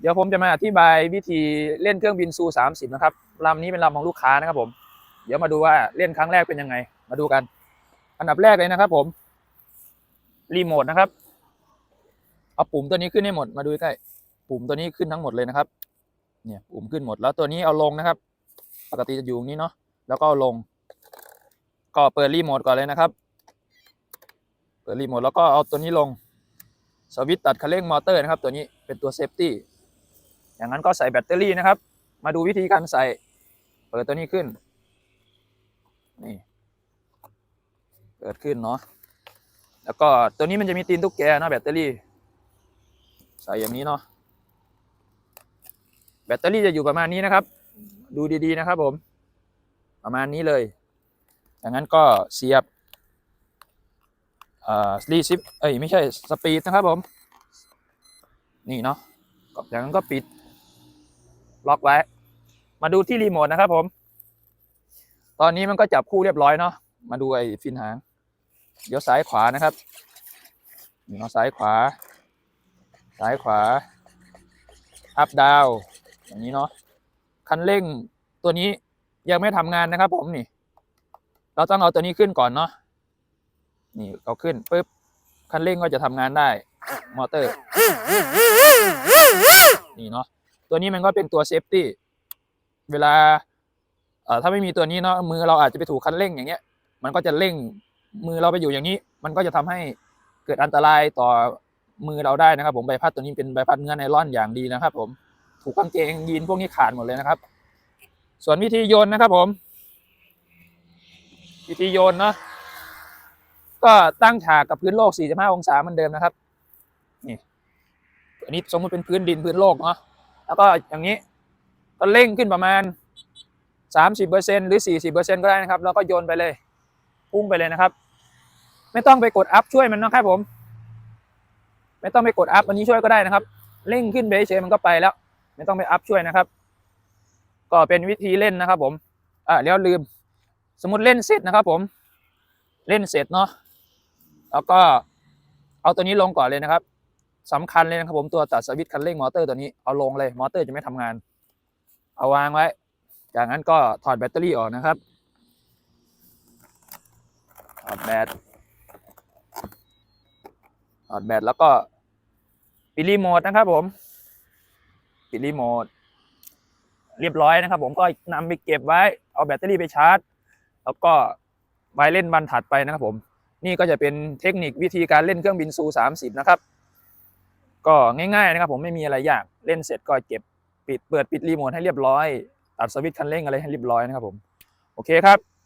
เดี๋ยวผมจะมาอธิบายวิธีเล่นเครื่องบินซู30นะครับลำนี้เป็นลำของลูกค้านะครับผม เดี๋ยวมาดูว่าเล่นครั้งแรกเป็นยังไง มาดูกัน อันดับแรกเลยนะครับผม รีโมทนะครับ เอาปุ่มตัวนี้ขึ้นให้หมด มาดูใกล้ ปุ่มตัวนี้ขึ้นทั้งหมดเลยนะครับ เนี่ยปุ่มขึ้นหมด แล้วตัวนี้เอาลงนะครับ ปกติจะอยู่ตรงนี้เนาะ แล้วก็เอาลง ก็เปิดรีโมทก่อนเลยนะครับ เปิดรีโมทแล้วก็เอาตัวนี้ลง สวิตช์ตัดคันเร่งมอเตอร์นะครับ ตัวนี้เป็นตัวเซฟตี้ อย่างนั้นก็ใส่แบตเตอรี่นะครับ มาดูวิธีการใส่ เปิดตัวนี้ขึ้น นี่ เปิดขึ้นเนาะ แล้วก็ตัวนี้มันจะมีตีนตุ๊กแกนะแบตเตอรี่ ใส่อย่างนี้เนาะ แบตเตอรี่จะอยู่ประมาณนี้นะครับ ดูดีๆนะครับผม ประมาณนี้เลย อย่างนั้นก็เสียบรีซิปเอ้ยไม่ใช่สปีดนะครับผม นี่เนาะอย่างนั้นก็ปิด ล็อกไว้ มาดูที่รีโมทนะครับผม ตอนนี้มันก็จับคู่เรียบร้อยเนาะ มาดูไอ้ฟินหาง เดี๋ยวซ้ายขวานะครับนี่เนาะซ้ายขวา ซ้ายขวา อัพดาวอย่างนี้เนาะ คันเร่งตัวนี้ยังไม่ทำงานนะครับ ผมนี่ เราต้องเอาตัวนี้ขึ้นก่อนเนาะ นี่เอาขึ้นปุ๊บ คันเร่งก็จะทำงานได้ มอเตอร์ นี่เนาะ ตัวนี้มันก็เป็นตัวเซฟตี้เวลาเอ่อถ้าไม่มีตัวนี้เนาะมือเราอาจจะไปถูกคันเร่งอย่างเงี้ย มันก็จะเร่งมือเราไปอยู่อย่างนี้ มันก็จะทำให้เกิดอันตรายต่อมือเราได้นะครับ ผมใบพัดตัวนี้เป็นใบพัดเนื้อไนล่อนอย่างดีนะครับ ผมถูกกางเกงยีนพวกนี้ขาดหมดเลยนะครับ ส่วนวิธีโยนนะครับ ผม วิธีโยนเนาะก็ตั้งฉากกับพื้นโลก 45 องศาเหมือนเดิมนะครับนี่อันนี้สมมติเป็นพื้นดินพื้นโลกเนาะ แล้วก็อย่างนี้ก็เร่งขึ้นประมาณ 30%หรือ 40%ก็ได้นะครับ แล้วก็โยนไปเลยพุ่งไปเลยนะครับ ไม่ต้องไปกดอัพช่วยมันนะครับผม ไม่ต้องไปกดอัพอันนี้ช่วยก็ได้นะครับ เร่งขึ้นไปเฉยมันก็ไปแล้ว ไม่ต้องไปอัพช่วยนะครับ ก็เป็นวิธีเล่นนะครับ ผมอ่าแล้วลืม สมมติเล่นเสร็จนะครับ ผม เล่นเสร็จเนาะแล้วก็เอาตัวนี้ลงก่อนเลยนะครับ สำคัญเลยนะครับผมตัวตัดสวิตช์คันเร่งมอเตอร์ตัวนี้เอาลงเลยมอเตอร์จะไม่ทำงาน เอาวางไว้ จากนั้นก็ถอดแบตเตอรี่ออกนะครับถอดแบตถอดแบตแล้วก็ปิดรีโมทนะครับผมปิดรีโมทเรียบร้อยนะครับ ผมก็นำไปเก็บไว้เอาแบตเตอรี่ไปชาร์จ แล้วก็ไว้เล่นบันถัดไปนะครับผมนี่ก็จะเป็นเทคนิควิธีการเล่นเครื่องบินซู 30 นะครับ ก็ง่ายๆนะครับผมไม่มีอะไรยากเล่นเสร็จก็เก็บปิดเปิดปิดรีโมทให้เรียบร้อย ตัดสวิตช์คันเร่งอะไรให้เรียบร้อยนะครับผม โอเคครับ